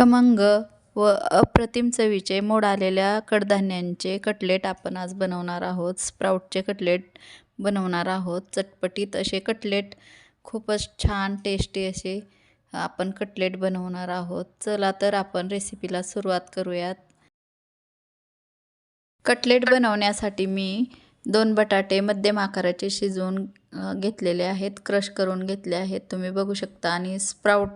खमंग व अप्रतिम चवीचे मोड आलेल्या कडधान्यांचे कटलेट आपण आज बनवणार आहोत. स्प्राऊटचे कटलेट बनवणार आहोत. चटपटीत असे कटलेट खूपच छान टेस्टी असे आपण कटलेट बनवणार आहोत. चला तर आपण रेसिपीला सुरुवात करूयात. कटलेट बनवण्यासाठी मी दोन बटाटे मध्यम आकाराचे शिजवून घेतलेले आहेत. क्रश करून घेतले आहेत. तुम्ही बघू शकता आणि स्प्राऊट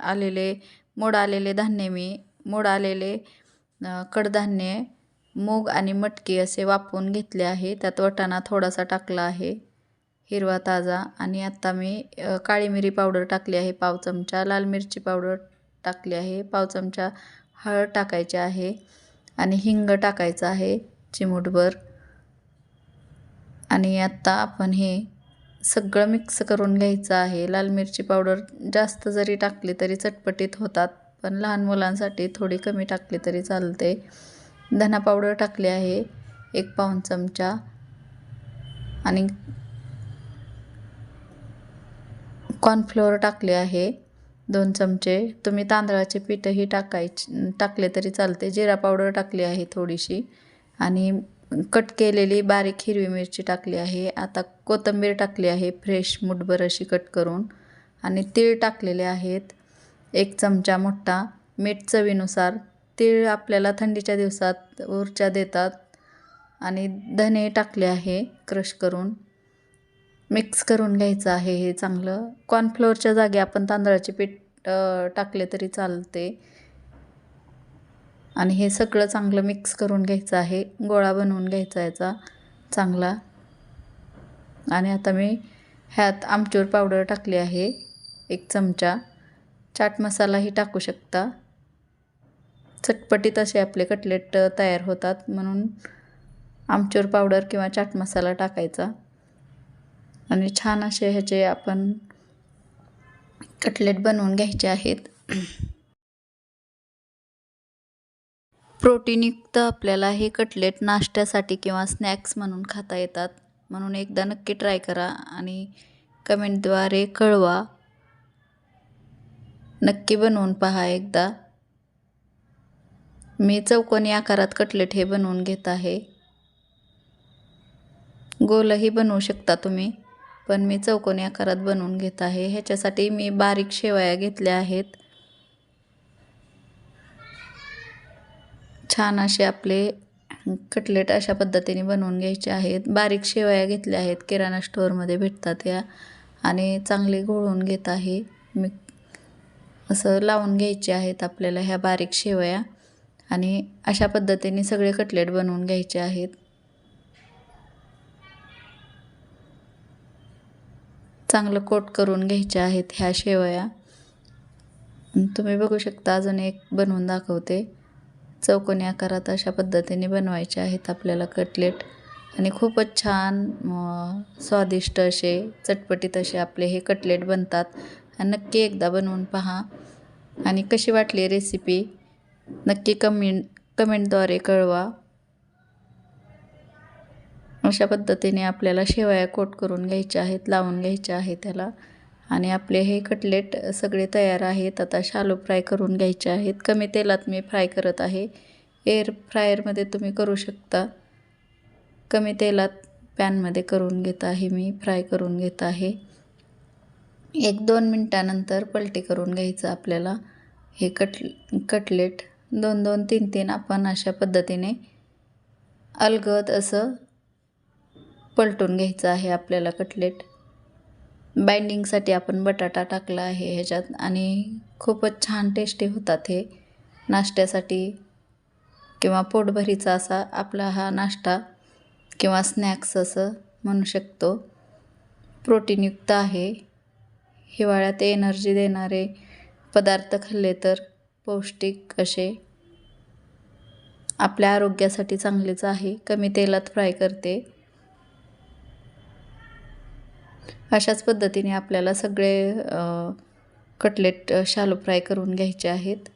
आलेले मोड आलेले धान्य मी मोड आलेले कडधान्ये मूग आणि मटकी असे वापरून घेतले आहे. त्यात वटाणा थोडासा टाकला आहे हिरवा ताजा. आणि आत्ता मी काळी मिरी पावडर टाकली आहे पाव चमचा. लाल मिरची पावडर टाकली आहे पाव चमचा हळद टाकायची आहे आणि हिंग टाकायचं आहे चिमूटभर. आणि आत्ता आपण हे सगळं मिक्स करून घ्यायचं आहे. लाल मिरची पावडर जास्त जरी टाकली तरी चटपटीत होतात पण लहान मुलांसाठी थोडी कमी टाकली तरी चालते. धना पावडर टाकली आहे एक पाऊन चमचा. आणि कॉर्नफ्लोअर टाकले आहे दोन चमचे. तुम्ही तांदळाचे पीठही टाकायचे टाकले तरी चालते. जिरा पावडर टाकली आहे थोडीशी. आणि कट केलेली बारीक हिरवी मिरची टाकली आहे. आता कोथिंबीर टाकली आहे फ्रेश मुठभर अशी कट करून. आणि तीळ टाकलेले आहेत. एक चमचा मोठा मीठ चवीनुसार. तीळ आपल्याला थंडीच्या दिवसात ऊर्जा देतात. आणि धने टाकले आहे क्रश करून. मिक्स करून घ्यायचं आहे हे चांगलं. कॉर्नफ्लोअरच्या जागी आपण तांदळाचे पीठ टाकले तरी चालते. आणि हे सगळं चांगलं मिक्स करून घ्यायचं आहे. गोळा बनवून घ्यायचा याचा. चांगला. आणि आता मी ह्यात आमचूर पावडर टाकली आहे. एक चमचा. चाट मसालाही टाकू शकता. चटपटीत असे आपले कटलेट तयार होतात. म्हणून आमचूर पावडर किंवा चाट मसाला टाकायचा. आणि छान असे ह्याचे आपण कटलेट बनवून घ्यायचे आहेत. प्रोटीनयुक्त आपल्याला हे कटलेट नाश्त्यासाठी किंवा स्नॅक्स म्हणून खाता येतात. म्हणून एकदा नक्की ट्राय करा आणि कमेंटद्वारे कळवा. नक्की बनवून पहा एकदा. मी चौकोनी आकारात कटलेट हे बनवून घेत आहे. गोलही बनवू शकता तुम्ही पण मी चौकोनी आकारात बनवून घेत आहे. ह्याच्यासाठी मी बारीक शेवया घेतल्या आहेत. छान असे आपले कटलेट अशा पद्धतीने बनवून घ्यायचे आहेत. बारीक शेवया घेतल्या आहेत. किराणा स्टोअरमध्ये भेटतात या. आणि चांगले घोळून घेत आहे. मी असं लावून घ्यायचे आहेत आपल्याला ह्या बारीक शेवया. आणि अशा पद्धतीने सगळे कटलेट बनवून घ्यायचे आहेत. चांगलं कोट करून घ्यायचे आहेत ह्या शेवया. तुम्ही बघू शकता अजून एक बनवून दाखवते. चौकोनी आकारात अशा पद्धतीने बनवायचे आहेत आपल्याला कटलेट. आणि खूपच छान स्वादिष्ट असे चटपटीत असे आपले हे कटलेट बनतात. आणि नक्की एकदा बनवून पहा. आणि कशी वाटली रेसिपी नक्की कमेंट कमेंटद्वारे कळवा. अशा पद्धतीने आपल्याला शेवया कोट करून घ्यायच्या आहेत लावून घ्यायच्या आहेत त्याला. आणि आपले हे कटलेट सगळे तयार आहेत. आता शालो फ्राय करून घ्यायचे आहेत. कमी तेलात मी फ्राय करत आहे. एअर फ्रायरमध्ये तुम्ही करू शकता. कमी तेलात पॅनमध्ये करून घेत आहे मी. फ्राय करून घेत आहे. एक दोन मिनटानंतर पलटी करून घ्यायचं आपल्याला. हे कट कटलेट दोन दोन तीन तीन आपण अशा पद्धतीने अलगद असं पलटून घ्यायचं आहे आपल्याला कटलेट. बाइंडिंगसाठी आपण बटाटा टाकला आहे ह्याच्यात आणि खूपच छान टेस्टी होतात हे नाश्त्यासाठी. किंवा पोटभरीचा असा आपला हा नाश्ता किंवा स्नॅक्स असं म्हणू शकतो. प्रोटीनयुक्त आहे. हिवाळ्यात एनर्जी देणारे पदार्थ खाल्ले तर पौष्टिक असे. आपल्या आरोग्यासाठी चांगलेच आहे. कमी तेलात फ्राय करते. अशाच पद्धतीने आपल्याला सगळे कटलेट शालो फ्राय करून घ्यायचे आहेत.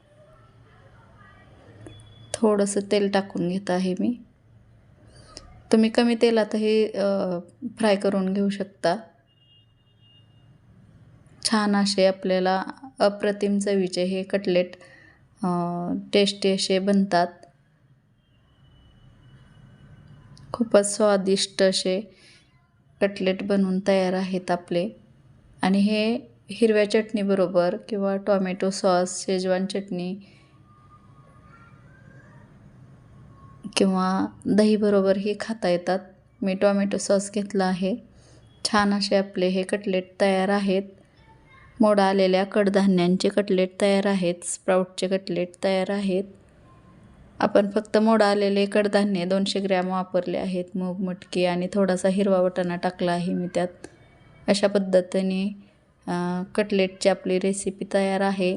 थोडंसं तेल टाकून घेत आहे मी. तुम्ही कमी तेलातही फ्राय करून घेऊ शकता. छान असे आपल्याला अप्रतिम चवीचे हे कटलेट टेस्टी असे बनतात. खूपच स्वादिष्ट असे कटलेट बनवून तयार आहेत आपले. आणि हे हिरव्या चटणीबरोबर किंवा टॉमॅटो सॉस शेजवान चटणी किंवा दहीबरोबरही खाता येतात. मी टॉमॅटो सॉस घेतला आहे. छान असे आपले हे कटलेट तयार आहेत. मोडा आलेल्या कडधान्यांचे कटलेट तयार आहेत. स्प्राऊटचे कटलेट तयार आहेत. आपण फक्त मोडा आलेले कडधान्य दोनशे ग्रॅम वापरले आहेत. मूग मटकी आणि थोडासा हिरवा वटाणा टाकला आहे मी त्यात. अशा पद्धतीने कटलेटची आपली रेसिपी तयार आहे.